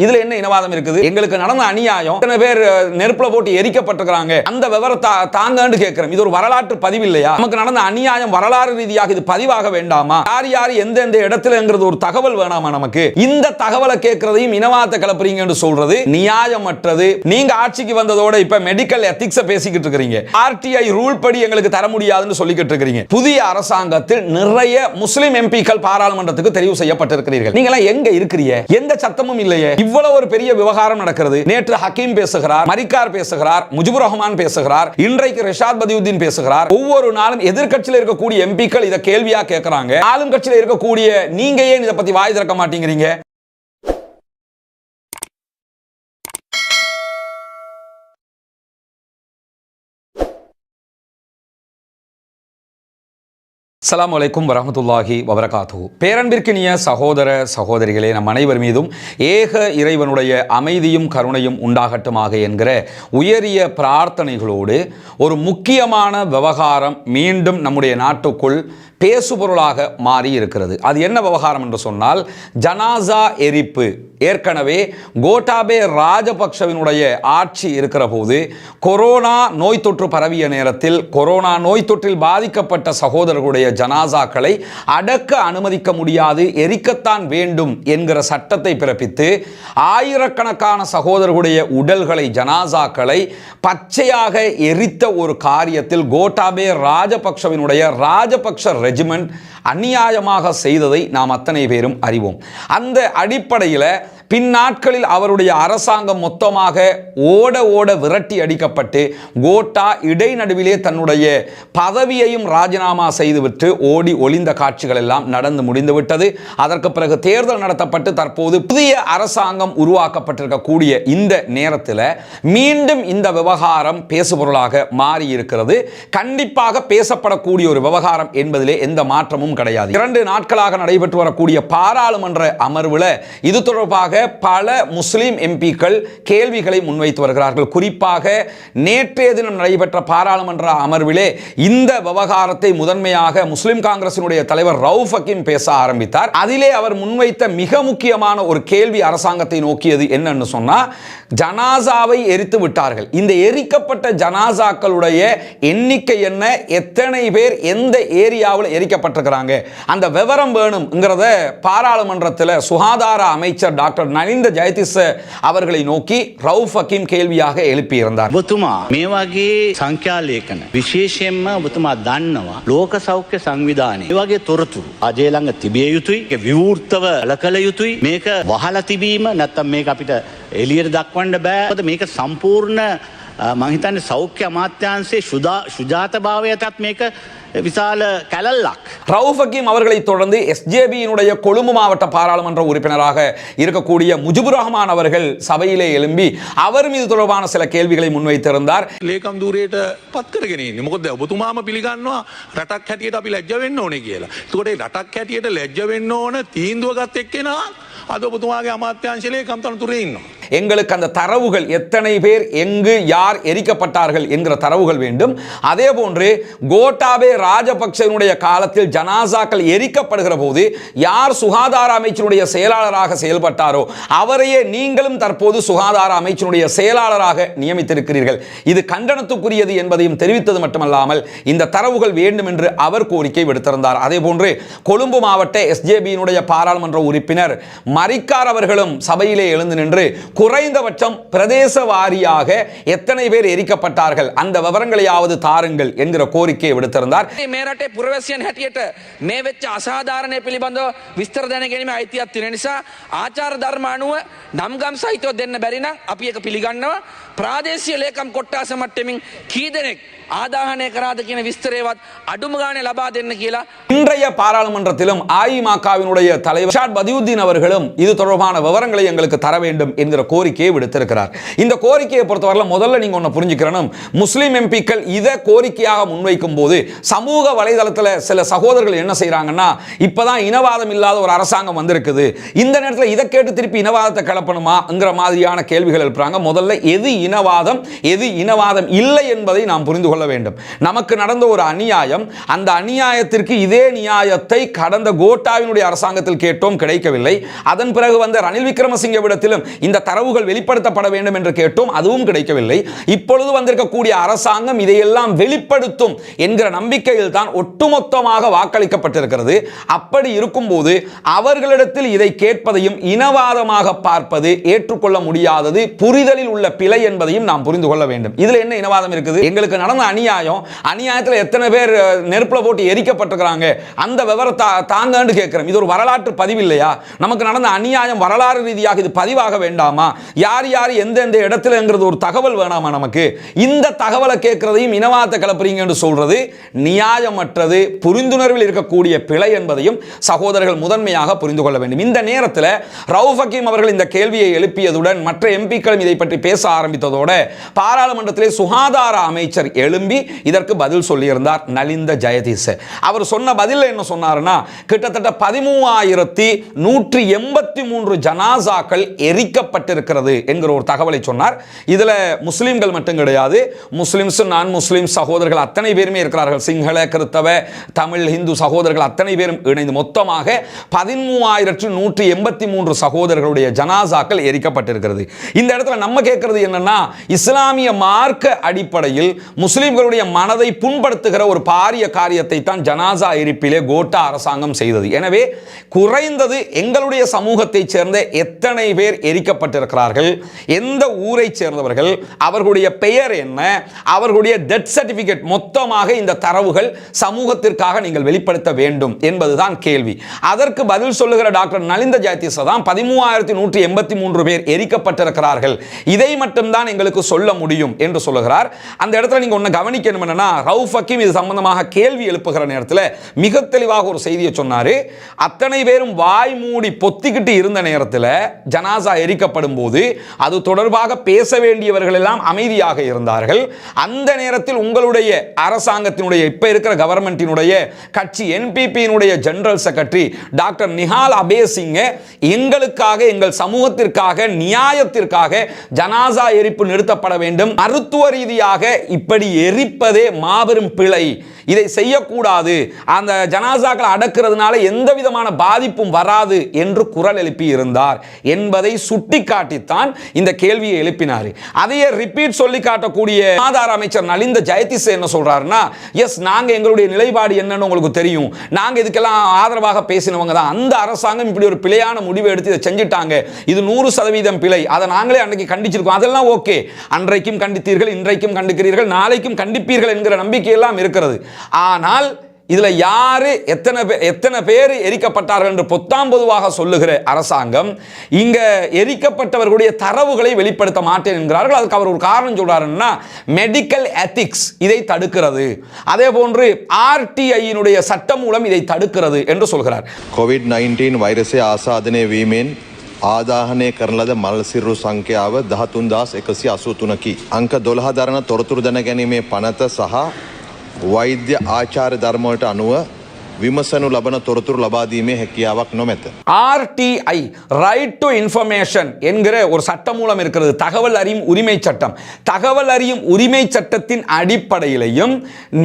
இதுல என்ன இனவாதம் இருக்குது? எங்களுக்கு நடந்த அநியாயம். இத்தனை பேர் நெருப்புல போட்டு எரிக்கப்பட்டிருக்கிறாங்க? அந்த விவரத்தை தாங்கன்னு கேட்கிறோம் இது ஒரு வரலாற்று பதிவு இல்லையா நமக்கு நடந்த அநியாயம் வரலாறு ரீதியாக இது பதிவாக வேண்டாமா? யார் யார் எந்தெந்த இடத்துலங்கிறது ஒரு தகவல் வேணாமா நமக்கு? இந்த தகவலை கேட்கறதையும் இனவாதத்தை கிளப்புறீங்கன்னு சொல்றது நியாயமற்றது. நீங்க ஆட்சிக்கு வந்ததோட இப்ப மெடிக்கல் எத்திக்ஸ பேசிக்கிட்டு இருக்கிறீங்க. ஆர்டிஐ ரூல் படி எங்களுக்கு தர முடியாதுன்னு சொல்லிக்கிட்டு இருக்கிறீங்க. புதிய அரசாங்கத்தில் நிறைய முஸ்லிம் எம்பிக்கள் பாராளுமன்றத்துக்கு தெரிவு செய்யப்பட்டிருக்கிறீர்கள். நீங்க எல்லாம் எங்க இருக்கிறீங்க? எந்த சத்தமும் இல்லையே. இவ்வளவு ஒரு பெரிய விவகாரம் நடக்கிறது. நேற்று ஹக்கீம் பேசுகிறார் மரிக்கார் பேசுகிறார் முஜிபுர் ரஹ்மான் பேசுகிறார் இன்றைக்கு ரிஷாத் பதியுதீன் பேசுகிறார். ஒவ்வொரு நாளும் எதிர்கட்சியில் இருக்கக்கூடிய எம்பிக்கள் இதை கேள்வியா கேட்கிறாங்க ஆளும் கட்சியில் இருக்கக்கூடிய நீங்க ஏன் இதை பத்தி வாய் திறக்க மாட்டேங்கிறீங்க? அலாம் வலைக்கும் வரமத்துல்லாஹி வபரகாத்து பேரன்பிற்கினிய சகோதர சகோதரிகளே நம் அனைவர் மீதும் ஏக இறைவனுடைய அமைதியும் கருணையும் உண்டாகட்டுமாக என்கிற உயரிய பிரார்த்தனைகளோடு ஒரு முக்கியமான விவகாரம் மீண்டும் நம்முடைய நாட்டுக்குள் பேசுபொருளாக மாறி இருக்கிறது அது என்ன விவகாரம் என்று சொன்னால் ஜனாசா எரிப்பு. ஏற்கனவே கோட்டாபே ராஜபக்ஷவினுடைய ஆட்சி இருக்கிற போது கொரோனா நோய் தொற்று பரவிய நேரத்தில் கொரோனா நோய் தொற்றில் பாதிக்கப்பட்ட சகோதரர்களுடைய ஜனாசாக்களை அடக்க அனுமதிக்க முடியாது எரிக்கத்தான் வேண்டும் என்கிற சட்டத்தை பிறப்பித்து ஆயிரக்கணக்கான சகோதரர்களுடைய உடல்களை ஜனாசாக்களை பச்சையாக எரித்த ஒரு காரியத்தில் கோட்டாபே ராஜபக்ஷவினுடைய ராஜபக்ஷ ரெஜிமெண்ட் அநியாயமாக செய்ததை நாம் அத்தனை பேரும் அறிவோம். அந்த அடிப்படையில் பின்னாட்களில் அவருடைய அரசாங்கம் மொத்தமாக ஓட ஓட விரட்டி அடிக்கப்பட்டு கோட்டா இடைநடுவிலே தன்னுடைய பதவியையும் ராஜினாமா செய்துவிட்டு ஓடி ஒளிந்த காட்சிகள் எல்லாம் நடந்து முடிந்துவிட்டது. அதற்கு பிறகு தேர்தல் நடத்தப்பட்டு தற்போது புதிய அரசாங்கம் உருவாக்கப்பட்டிருக்கக்கூடிய இந்த நேரத்தில் மீண்டும் இந்த விவகாரம் பேசுபொருளாக மாறி இருக்கிறது கண்டிப்பாக பேசப்படக்கூடிய ஒரு விவகாரம் என்பதிலே எந்த மாற்றமும் கிடையாது. இரண்டு நாட்களாக நடைபெற்று வரக்கூடிய பாராளுமன்ற அமர்வில் இது தொடர்பாக பல முஸ்லிம் எம்பிக்கள் கேள்விகளை முன்வைத்து வருகிறார்கள். குறிப்பாக நேற்றைய தினம் நடைபெற்ற பாராளுமன்ற அமர்விலே இந்த விவகாரத்தை முதன்மையாக முஸ்லிம் காங்கிரசினுடைய தலைவர் ரவுஃப் ஹக்கீம் பேச ஆரம்பித்தார். அதிலே அவர் முன்வைத்த மிக முக்கியமான ஒரு கேள்வி அரசாங்கத்தை நோக்கியது என்னன்னு சொன்னால் ஜனாசாவை எரித்து விட்டார்கள். இந்த எரிக்கப்பட்ட ஜனாசாக்களுடைய எண்ணிக்கை என்ன? எத்தனை பேர் எந்த ஏரியாவில் எரிக்கப்பட்டிருக்கிறாங்க? அந்த விவரம் வேணும்ங்கிறத பாராளுமன்றத்தில் சுகாதார அமைச்சர் டாக்டர் நலிந்த ஜெயதிச அவர்களை நோக்கி ரவுஃப் ஹக்கீம் கேள்வியாக எழுப்பியிருந்தார் ඔබතුමා මේ වගේ සංඛ්‍යාලේඛන විශේෂයෙන්ම ඔබතුමා දන්නවා ලෝක සෞඛ්‍ය සංවිධානය ඒ වගේ තොරතුරු අජය ළඟ තිබිය යුතුයි ඒක විවෘතව කළ කළ යුතුයි මේක වහලා තිබීම නැත්තම් මේක අපිට එළියට දක්වන්න බෑ මොකද මේක සම්පූර්ණ අ, මං හිතන්නේ සෞඛ්‍ය අමාත්‍යාංශයේ ශුදා ශුජාතභාවයටත් මේක විශාල කැලල්ලක් ரவுஃப் ஹக்கீம் அவர்களை தொடர்ந்து எஸ்ஜேபியினுடைய கொழும்பு மாவட்ட பாராளுமன்ற உறுப்பினராக இருக்கக்கூடிய முஜிபுர் ரஹ்மான் அவர்கள் சபையிலே எழும்பி அவர் மீது தொடர்பான சில கேள்விகளை முன்வைத்திருந்தார் ලේකම් දූරයට පත් කරගෙන මොකද ඔබතුමාම පිළිගන්නවා රටක් හැටියට අපි ලැජ්ජ වෙන්න ඕනේ කියලා. තකොට රටක් හැටියට ලැජ්ජ වෙන්න ඕන තීන්දුව ගත් එක්කෙනා අද ඔබතුමාගේ අමාත්‍යංශලේ කම්තන තුරේ ඉන්නවා. எங்களுக்கு அந்த தரவுகள் எத்தனை பேர் எங்கு யார் எரிக்கப்பட்டார்கள் என்கிற தரவுகள் வேண்டும் அதே போன்று கோட்டாபே ராஜபக்சனுடைய காலத்தில் ஜனாசாக்கள் எரிக்கப்படுகிற போது யார் சுகாதார அமைச்சருடைய செயலாளராக செயல்பட்டாரோ அவரையே நீங்களும் தற்போது சுகாதார அமைச்சருடைய செயலாளராக நியமித்திருக்கிறீர்கள். இது கண்டனத்துக்குரியது என்பதையும் தெரிவித்தது மட்டுமல்லாமல் இந்த தரவுகள் வேண்டும் என்று அவர் கோரிக்கை விடுத்திருந்தார். அதே போன்று கொழும்பு மாவட்ட எஸ்ஜேபியினுடைய பாராளுமன்ற உறுப்பினர் மரிக்கார் அவர்களும் சபையிலே எழுந்து நின்று குறைந்தபட்சம் பிரதேச வாரியாக எத்தனை பேர் எரிக்கப்பட்டார்கள் அந்த விவரங்களையாவது தாருங்கள் என்கிற கோரிக்கையை விடுத்திருந்தார். මේ රටේ පුරවැසියන් හැටියට මේ වෙච්ච අසාධාරණය පිළිබඳව විස්තර දැන ගැනීම අයිතියක් තියෙන නිසා ආචාර ධර්ම අනුව නම්ගම් සහිතව දෙන්න බැරි නම් අපි ඒක පිළිගන්නවා. ප්‍රාදේශීය ලේකම් කොට්ටාස මට්ටමින් කී දෙනෙක් ආදාහනය කරාද කියන විස්තරේවත් අඩුම ගානේ ලබා දෙන්න කියලා இன்றைய பாராளுமன்றத்திலும் அஇமகவினுடைய தலைவர் ஷாட் பதியுத்தீன் அவர்களும் இது தொடர்பான விவரங்களை எங்களுக்கு தர வேண்டும் என்கிற கோரிக்கையை விடுத்திருக்கிறார் இந்த கோரிக்கையை பொறுத்தவரை முதல்ல நீங்க ஒன்று புரிஞ்சுக்கிறணும் முஸ்லீம் எம்பிக்கள் இதை கோரிக்கையாக முன்வைக்கும் போது சமூக வலைதளத்தில் சில சகோதரர்கள் என்ன செய்றாங்கன்னா இப்பதான் இனவாதம் இல்லாத ஒரு அரசாங்கம் வந்திருக்குது இந்த நேரத்தில் இதை கேட்டு திருப்பி இனவாதத்தை கிளப்ப பரப்பணுமாங்கிற மாதிரியான கேள்விகள் எழுப்புறாங்க முதல்ல எது இனவாதம் எது இனவாதம் இல்லை என்பதை நாம் புரிந்து கொள்ள வேண்டும். நமக்கு நடந்த ஒரு அநியாயம் அந்த அநியாயத்திற்கு இதே நியாயத்தை கடந்த கோட்டாவினுடைய அரசாங்கத்தில் கேட்டோம் கிடைக்கவில்லை. அதன் பிறகு வந்த ரணில் விக்ரமசிங்கவிடத்திலும் இந்த தரவுகள் வெளிப்படுத்தப்பட வேண்டும் என்று கேட்டோம் அதுவும் கிடைக்கவில்லை. இப்பொழுது வந்திருக்கக்கூடிய அரசாங்கம் இதையெல்லாம் வெளிப்படுத்தும் என்கிற நம்பிக்கையில் தான் ஒட்டுமொத்தமாக வாக்களிக்கப்பட்டிருக்கிறது. அப்படி இருக்கும்போது அவர்களிடத்தில் இதை கேட்பதையும் இனவாதமாக பார்ப்பது ஏற்றுக்கொள்ள முடியாதது புரிதலில் உள்ள பிழை என்பதையும் நாம் புரிந்து கொள்ள வேண்டும். இதுல என்ன இனவாதம் இருக்குது? எங்களுக்கு நடந்த அநியாயம் அநியாயத்தில் எத்தனை பேர் நெருப்பில் போட்டு எரிக்கப்பட்டிருக்கிறாங்க அந்த விவரத்தை தாங்கன்னு கேட்குறோம். இது ஒரு வரலாற்று பதிவு இல்லையா? நமக்கு நடந்த அநியாயம் வரலாறு ரீதியாக இது பதிவாக வேண்டாமா? யார் யார் எந்தெந்த இடத்துலங்கிறது ஒரு தகவல் வேணாமா நமக்கு? இந்த தகவலை கேட்குறதையும் இனவாதத்தை கிளப்புறீங்க என்று சொல்றது நியாயமற்றது புரிந்துணர்வில் இருக்கக்கூடிய பிழை என்பதையும் சகோதரர்கள் முதன்மையாக புரிந்து கொள்ள வேண்டும். இந்த நேரத்தில் ரவுஃப் ஹக்கீம் அவர்கள் இந்த கேள்வியை எழுப்பியதுடன் மற்ற எம்பிக்களும் இதை பற்றி பேச ஆரம்பித்து ஆரம்பித்ததோட பாராளுமன்றத்திலே சுகாதார அமைச்சர் எழும்பி இதற்கு பதில் சொல்லியிருந்தார் நலிந்த ஜெயதீச. அவர் சொன்ன பதில் என்ன சொன்னார்னா கிட்டத்தட்ட பதிமூவாயிரத்தி நூற்றி எண்பத்தி மூன்று ஜனாசாக்கள் எரிக்கப்பட்டிருக்கிறது என்கிற ஒரு தகவலை சொன்னார். இதுல முஸ்லீம்கள் மட்டும் கிடையாது முஸ்லிம்ஸ் நான் முஸ்லீம் சகோதரர்கள் அத்தனை பேருமே இருக்கிறார்கள். சிங்கள கிறித்தவ தமிழ் ஹிந்து சகோதரர்கள் அத்தனை பேரும் இணைந்து மொத்தமாக பதிமூவாயிரத்து நூற்றி எண்பத்தி மூன்று சகோதரர்களுடைய ஜனாசாக்கள் எரிக்கப்பட்டிருக்கிறது. இந்த இடத்துல நம்ம கேட்கறது என்னன்னா இஸ்லாமிய மார்க்க அடிப்படையில் முஸ்லீம்களுடைய மனதை புண்படுத்துகிற ஒரு பாரிய காரியத்தை தான் ஜனாசா எரிப்பிலே கோட்டா அரசாங்கம் செய்தது. எனவே குறைந்தது எங்களுடைய சமூகத்தைச் சேர்ந்த எத்தனை பேர் எரிக்கப்பட்டிருக்கிறார்கள் எந்த ஊரை சேர்ந்தவர்கள் அவர்களுடைய பெயர் என்ன அவர்களுடைய டெத் சர்டிபிகேட் மொத்தமாக இந்த தரவுகள் சமூகத்திற்காக நீங்கள் வெளிப்படுத்த வேண்டும் என்பதுதான் கேள்வி. அதற்கு பதில் சொல்லுகிற டாக்டர் நலிந்த ஜாத்திசதான் பதிமூவாயிரத்தி நூற்றி எண்பத்தி மூன்று பேர் எரிக்கப்பட்டிருக்கிறார்கள். இதை மட்டும்தான் தான் எங்களுக்கு சொல்ல முடியும் என்று சொல்லுகிறார். அந்த இடத்துல நீங்கள் ஒன்று கவனிக்கணும் என்னன்னா ரவுஃப் ஹக்கீம் இது சம்பந்தமாக கேள்வி எழுப்புகிற நேரத்தில் மிக தெளிவாக ஒரு செய்தியை சொன்னார். அத்தனை பேரும் வாய் மூடி பொத்திக்கிட்டு இருந்த நேரத்தில் ஜனாசா எரிக்கப்படும் போது அது தொடர்பாக பேச வேண்டியவர்கள் எல்லாம் அமைதியாக இருந்தார்கள். அந்த நேரத்தில் உங்களுடைய அரசாங்கத்தினுடைய இப்போ இருக்கிற கவர்மெண்டினுடைய கட்சி என்பிபியினுடைய general secretary doctor Nihal Abeysinghe எங்களுக்காக எங்கள் சமூகத்திற்காக நியாயத்திற்காக ஜனாசா எரி எரிப்பு நிறுத்தப்பட வேண்டும். மருத்துவ ரீதியாக இப்படி எரிப்பதே மாபெரும் பிழை. இதை செய்யக்கூடாது. அந்த ஜனாசாக்களை அடக்கிறதுனால எந்த விதமான பாதிப்பும் வராது என்று குரல் எழுப்பி இருந்தார். என்பதை சுட்டிக்காட்டித்தான் இந்த கேள்வியை எழுப்பினார். அதையே ரிப்பீட் சொல்லி காட்டக்கூடிய ஆதார அமைச்சர் நலிந்த ஜெயதிஸ் என்ன சொல்றாருன்னா எஸ் நாங்க எங்களுடைய நிலைப்பாடு என்னன்னு உங்களுக்கு தெரியும். நாங்க இதுக்கெல்லாம் ஆதரவாக பேசினவங்க தான். அந்த அரசாங்கம் இப்படி ஒரு பிழையான முடிவு எடுத்து இதை செஞ்சுட்டாங்க. இது நூறு சதவீதம் பிழை. அதை நாங்களே அன்றைக்கு கண்டிச்சிருக்கோம். அதெல்லாம் ஓகே அன்றைக்கும் கண்டித்தீர்கள் இன்றைக்கும் கண்டிக்கிறீர்கள் நாளைக்கும் கண்டிப்பீர்கள் என்கிற நம்பிக்கை எல்லாம் இருக்கிறது. ஆனால் இதுல யாரு எத்தனை பேர் எத்தனை பேர் எரிக்கப்பட்டார்கள் என்று பொத்தாம் பொதுவாக சொல்லுகிற அரசாங்கம் இங்க எரிக்கப்பட்டவர்களுடைய தரவுகளை வெளிப்படுத்த மாட்டேன் என்கிறார்கள் அதுக்கு அவர் ஒரு காரணம் சொல்றாருன்னா மெடிக்கல் எத்திக்ஸ் இதை தடுக்கிறது அதே போன்று ஆர்டிஐயினுடைய சட்டம் மூலம் இதை தடுக்கிறது என்று சொல்கிறார் කොවිD-19 වෛරසය ආසාධනය වීමෙන් ආදාහනය කරන ලද මල්සිරු සංඛ්‍යාව දහතුන්දස් එකසි අසූතුනකි. අංක දොළහ දරන තොරතුරු දැන ගැනීමේ පනත සහ වෛද්‍ය ආචාර ධර්මවලට අනුව විමසනු ලබන තොරතුරු ලබාදීමේ හැකියාවක් නොමැත. ஆர்டிஐ ரைட் டு இன்ஃபர்மேஷன் என்கிற ஒரு சட்டம் மூலம் இருக்கிறது தகவல் அறியும் உரிமை சட்டம் தகவல் அறியும் உரிமை சட்டத்தின் அடிப்படையிலையும்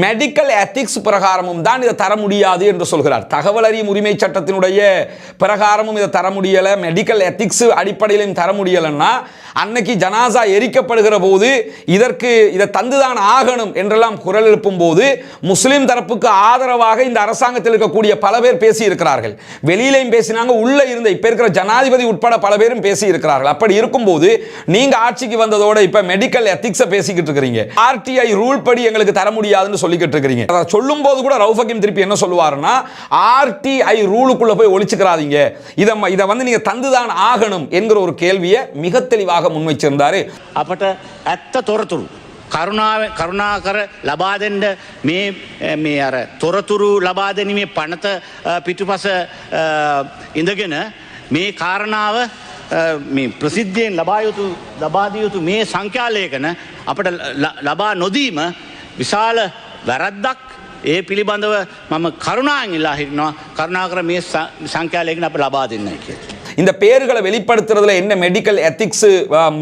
மெடிக்கல் எத்திக்ஸ் பிரகாரமும் தான் இதை தர முடியாது என்று சொல்கிறார் தகவல் அறியும் உரிமை சட்டத்தினுடைய பிரகாரமும் இதை தர முடியலை மெடிக்கல் எத்திக்ஸ் அடிப்படையிலையும் தர முடியலைன்னா அன்னைக்கு ஜனாசா எரிக்கப்படுகிற போது இதற்கு இதை தந்துதான் ஆகணும் என்றெல்லாம் குரல் எழுப்பும் போது முஸ்லிம் தரப்புக்கு ஆதரவாக இந்த இடத்தில் இருக்கக்கூடிய பல பேர் பேசி இருக்கிறார்கள் வெளியிலையும் பேசினாங்க உள்ளே இருந்த இப்போ இருக்கிற ஜனாதிபதி உட்பட பல பேரும் பேசி இருக்கிறார்கள் அப்படி இருக்கும்போது நீங்க ஆட்சிக்கு வந்ததோட இப்ப மெடிக்கல் எத்திக்ஸை பேசிக்கிட்டு இருக்கிறீங்க. ஆர்டிஐ ரூல் படி எங்களுக்கு தர முடியாதுன்னு சொல்லிக்கிட்டு இருக்கிறீங்க. அதை சொல்லும் போது கூட ரவுஃபகிம் திருப்பி என்ன சொல்லுவாருன்னா ஆர்டிஐ ரூலுக்குள்ள போய் ஒழிச்சுக்கிறாதீங்க இதை இதை வந்து நீங்க தந்துதான் ஆகணும் என்கிற ஒரு கேள்வியை மிக தெளிவாக முன்வைச்சிருந்தாரு. அப்பட்ட அத்த தோரத்துள் කරුණාව කරුණාකර ලබා දෙන්න මේ මේ අර තොරතුරු ලබා දෙනීමේ පනත අ, පිටුපස අ, ඉඳගෙන මේ කාරණාව අ, මේ ප්‍රසිද්ධියෙන් ලබා යුතු ලබාදිය යුතු මේ සංඛ්‍යාලයකන අපට ල- ලබා නොදීම විශාල වැරද්දක් ඒ පිළිබඳව මම කරුණාන් ඉල්ලා හිටිනවා කරුණාකර මේ ස- සංඛ්‍යාලයකන අප ලබා දෙන්න කියලා. இந்த பேர்களை வெளிப்படுத்துறதுல என்ன மெடிக்கல் எத்திக்ஸ்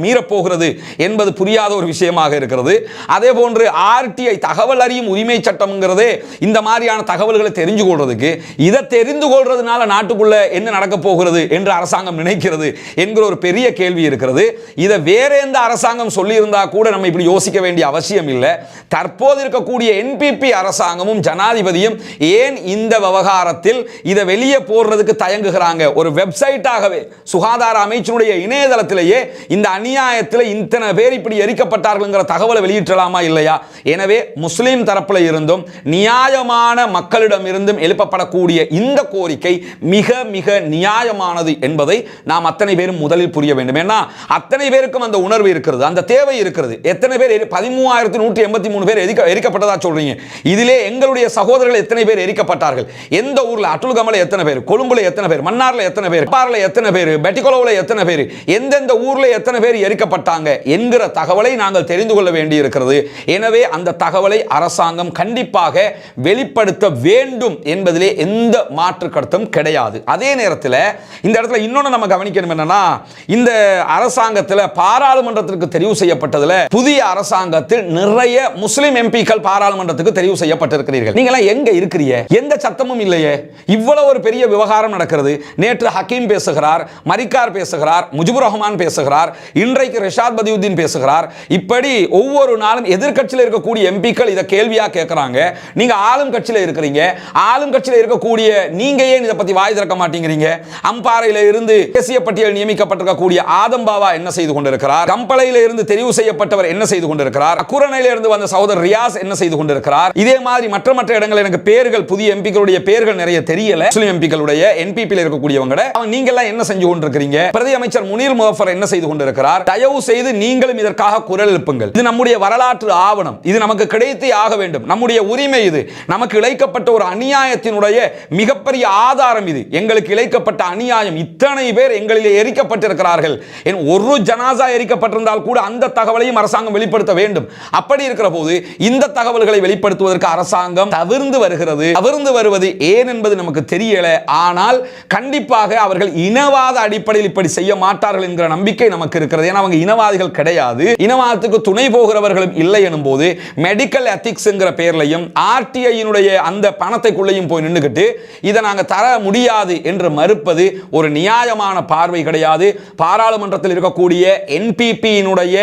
மீறப்போகிறது என்பது புரியாத ஒரு விஷயமாக இருக்கிறது. அதே போன்று ஆர்டிஐ தகவல் அறியும் உரிமை சட்டம்ங்கிறதே இந்த மாதிரியான தகவல்களை தெரிஞ்சு கொள்றதுக்கு இதை தெரிந்து கொள்றதுனால நாட்டுக்குள்ள என்ன நடக்க போகிறது என்று அரசாங்கம் நினைக்கிறது என்கிற ஒரு பெரிய கேள்வி இருக்கிறது. இதை வேற எந்த அரசாங்கம் சொல்லியிருந்தா கூட நம்ம இப்படி யோசிக்க வேண்டிய அவசியம் இல்லை. தற்போது இருக்கக்கூடிய என்பிபி அரசாங்கமும் ஜனாதிபதியும் ஏன் இந்த விவகாரத்தில் இதை வெளியே போடுறதுக்கு தயங்குகிறாங்க? ஒரு வெப்சைட்டாக வெப்சைட்டாகவே சுகாதார அமைச்சருடைய இணையதளத்திலேயே இந்த அநியாயத்தில் இத்தனை பேர் இப்படி எரிக்கப்பட்டார்கள்ங்கிற தகவலை வெளியிட்டலாமா இல்லையா? எனவே முஸ்லீம் தரப்பில் இருந்தும் நியாயமான மக்களிடம் இருந்தும் எழுப்பப்படக்கூடிய இந்த கோரிக்கை மிக மிக நியாயமானது என்பதை நாம் அத்தனை பேரும் முதலில் புரிய வேண்டும். ஏன்னா அத்தனை பேருக்கும் அந்த உணர்வு இருக்கிறது அந்த தேவை இருக்கிறது. எத்தனை பேர் பதிமூவாயிரத்தி நூற்றி எண்பத்தி மூணு பேர் எரிக்க எரிக்கப்பட்டதா சொல்றீங்க? இதிலே எங்களுடைய சகோதரர்கள் எத்தனை பேர் எரிக்கப்பட்டார்கள்? எந்த ஊரில் அட்டுல் கமலை எத்தனை பேர் கொழும்புல எத்தனை பேர் மன்னார்ல எத்தனை பேர் பார்ல எத்தனை பேர்? பெட்டிகோலோவில் எத்தனை பேர்? எந்தெந்த ஊரில் எத்தனை பேர் எரிக்கப்பட்டாங்க என்கிற தகவலை நாங்கள் தெரிந்து கொள்ள வேண்டி இருக்கிறது எனவே அந்த தகவலை அரசாங்கம் கண்டிப்பாக வெளிப்படுத்த வேண்டும் என்பதிலே எந்த மாற்று கருத்தும் கிடையாது. அதே நேரத்தில் இந்த இடத்துல இன்னொன்று நம்ம கவனிக்கணும் என்னன்னா இந்த அரசாங்கத்தில் பாராளுமன்றத்திற்கு தெரிவு செய்யப்பட்டதுல புதிய அரசாங்கத்தில் நிறைய முஸ்லிம் எம்பிக்கள் பாராளுமன்றத்துக்கு தெரிவு செய்யப்பட்டிருக்கிறீர்கள். நீங்களாம் எங்க இருக்கிறீங்க? எந்த சத்தமும் இல்லையே. இவ்வளவு ஒரு பெரிய விவகாரம் நடக்கிறது. நேற்று ஹக்கீம் பேசுகிறார். பேசுகிறார் மரிக்கார் பேசுகிறார் முஜிபுர் ரஹ்மான் பேசுகிறார் இன்றைக்கு ரிஷாத் பதியுதீன் பேசுகிறார். இப்படி ஒவ்வொரு நாளும் எதிர்கட்சியில் இருக்கக்கூடிய எம்பிக்கள் இதை கேள்வியாக கேட்குறாங்க நீங்கள் ஆளும் கட்சியில் இருக்கிறீங்க. ஆளும் கட்சியில் இருக்கக்கூடிய நீங்கள் ஏன் இதை பற்றி வாய் திறக்க மாட்டேங்கிறீங்க? அம்பாறையில் இருந்து தேசிய பட்டியல் நியமிக்கப்பட்டிருக்கக்கூடிய ஆதம்பாவா என்ன செய்து கொண்டிருக்கிறார்? கம்பளையில் இருந்து தெரிவு செய்யப்பட்டவர் என்ன செய்து கொண்டிருக்கிறார்? அக்குரணையில இருந்து வந்த சகோதரர் ரியாஸ் என்ன செய்து கொண்டிருக்கிறார்? இதே மாதிரி மற்ற மற்ற இடங்கள் எனக்கு பேர்கள் புதிய எம்பிக்களுடைய பேர்கள் நிறைய தெரியல. முஸ்லிம் எம்பிக்களுடைய என்பிபியில் இருக்கக்கூடியவங்க அவங்க நீங்க எல்லாம் என்ன செஞ்சு கொண்டிருக்கிறீங்க? பிரதி அமைச்சர் முனீர் முகஃபர் என்ன செய்து கொண்டிருக்கிறார்? தயவு செய்து நீங்களும் இதற்காக குரல் எழுப்புங்கள். இது நம்முடைய வரலாற்று ஆவணம். இது நமக்கு கிடைத்தே ஆக வேண்டும். நம்முடைய உரிமை இது. நமக்கு இழைக்கப்பட்ட ஒரு அநியாயத்தினுடைய மிகப்பெரிய ஆதாரம் இது. எங்களுக்கு இழைக்கப்பட்ட அநியாயம். இத்தனை பேர் எங்களிலே எரிக்கப்பட்டிருக்கிறார்கள். என் ஒரு ஜனாசா எரிக்கப்பட்டிருந்தால் கூட அந்த தகவலையும் அரசாங்கம் வெளிப்படுத்த வேண்டும். அப்படி இருக்கிற போது இந்த தகவல்களை வெளிப்படுத்துவதற்கு அரசாங்கம் தவிர்ந்து வருகிறது. தவிர்ந்து வருவது ஏன் என்பது நமக்கு தெரியல. ஆனால் கண்டிப்பாக அவர்கள் இனி இனவாத அடிப்படையில் இப்படி செய்ய மாட்டார்கள் என்கிற நம்பிக்கை நமக்கு இருக்கிறது. ஏன்னா அவங்க இனவாதிகள் கிடையாது. இனவாதத்துக்கு துணை போகிறவர்களும் இல்லை எனும் போது மெடிக்கல் எத்திக்ஸ்ங்கிற பேர்லையும் ஆர்டிஐயினுடைய அந்த பணத்தைக்குள்ளேயும் போய் நின்றுக்கிட்டு இதை நாங்கள் தர முடியாது என்று மறுப்பது ஒரு நியாயமான பார்வை கிடையாது. பாராளுமன்றத்தில் இருக்கக்கூடிய என்பிபியினுடைய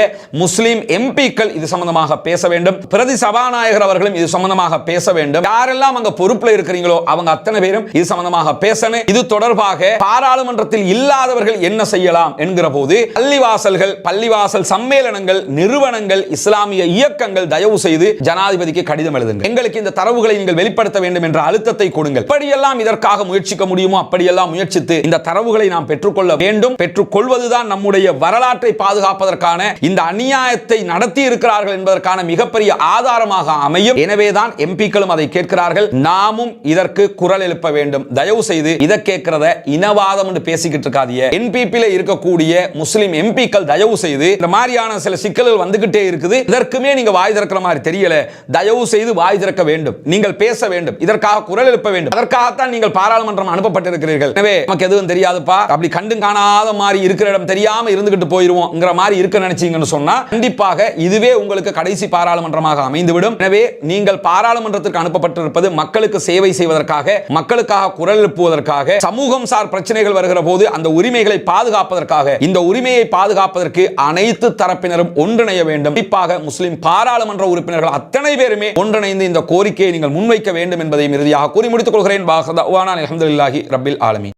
முஸ்லீம் எம்பிக்கள் இது சம்பந்தமாக பேச வேண்டும். பிரதி சபாநாயகர் அவர்களும் இது சம்பந்தமாக பேச வேண்டும். யாரெல்லாம் அங்க பொறுப்பில் இருக்கிறீங்களோ அவங்க அத்தனை பேரும் இது சம்பந்தமாக பேசணும். இது தொடர்பாக பாராளுமன்ற மாற்றத்தில் இல்லாதவர்கள் என்ன செய்யலாம் என்கிற போது பள்ளிவாசல்கள் பள்ளிவாசல் சம்மேளனங்கள் நிறுவனங்கள் இஸ்லாமிய இயக்கங்கள் தயவு செய்து ஜனாதிபதிக்கு கடிதம் எழுதுங்கள். எங்களுக்கு இந்த தரவுகளை நீங்கள் வெளிப்படுத்த வேண்டும் என்ற அழுத்தத்தை கொடுங்கள். எப்படியெல்லாம் இதற்காக முயற்சிக்க முடியுமோ அப்படியெல்லாம் முயற்சித்து இந்த தரவுகளை நாம் பெற்றுக்கொள்ள வேண்டும். பெற்றுக்கொள்வதுதான் நம்முடைய வரலாற்றை பாதுகாப்பதற்கான இந்த அநியாயத்தை நடத்தி இருக்கிறார்கள் என்பதற்கான மிகப்பெரிய ஆதாரமாக அமையும். எனவேதான் எம்பிக்களும் அதை கேட்கிறார்கள். நாமும் இதற்கு குரல் எழுப்ப வேண்டும். தயவு செய்து இதை கேட்கிறத இனவாதம் என்று பேசிக்கிட்டு இருக்காதிய என்பிபியில இருக்கக்கூடிய முஸ்லிம் எம்பிக்கள் தயவு செய்து இந்த மாதிரியான சில சிக்கல்கள் வந்துகிட்டே இருக்குது. இதற்குமே நீங்க வாய் திறக்கிற மாதிரி தெரியல. தயவு செய்து வாய் திறக்க வேண்டும். நீங்கள் பேச வேண்டும். இதற்காக குரல் எழுப்ப வேண்டும். அதற்காகத்தான் நீங்கள் பாராளுமன்றம் அனுப்பப்பட்டிருக்கிறீர்கள். எனவே நமக்கு எதுவும் தெரியாதுப்பா. அப்படி கண்டும் காணாத மாதிரி இருக்கிற இடம் தெரியாம இருந்துகிட்டு போயிருவோம்ங்கிற மாதிரி இருக்க நினைச்சீங்கன்னு சொன்னா கண்டிப்பாக இதுவே உங்களுக்கு கடைசி பாராளுமன்றமாக அமைந்துவிடும். எனவே நீங்கள் பாராளுமன்றத்திற்கு அனுப்பப்பட்டிருப்பது மக்களுக்கு சேவை செய்வதற்காக மக்களுக்காக குரல் எழுப்புவதற்காக சமூகம் சார் பிரச்சனைகள் வருகிற போது அந்த உரிமைகளை பாதுகாப்பதற்காக இந்த உரிமையை பாதுகாப்பதற்கு அனைத்து தரப்பினரும் ஒன்றிணைய வேண்டும். குறிப்பாக முஸ்லிம் பாராளுமன்ற உறுப்பினர்கள் அத்தனை பேருமே ஒன்றிணைந்து இந்த கோரிக்கையை நீங்கள் முன்வைக்க வேண்டும் என்பதையும் இறுதியாக கூறி முடித்துக் கொள்கிறேன். அலமதுல்லாஹி ரபில் ஆலமி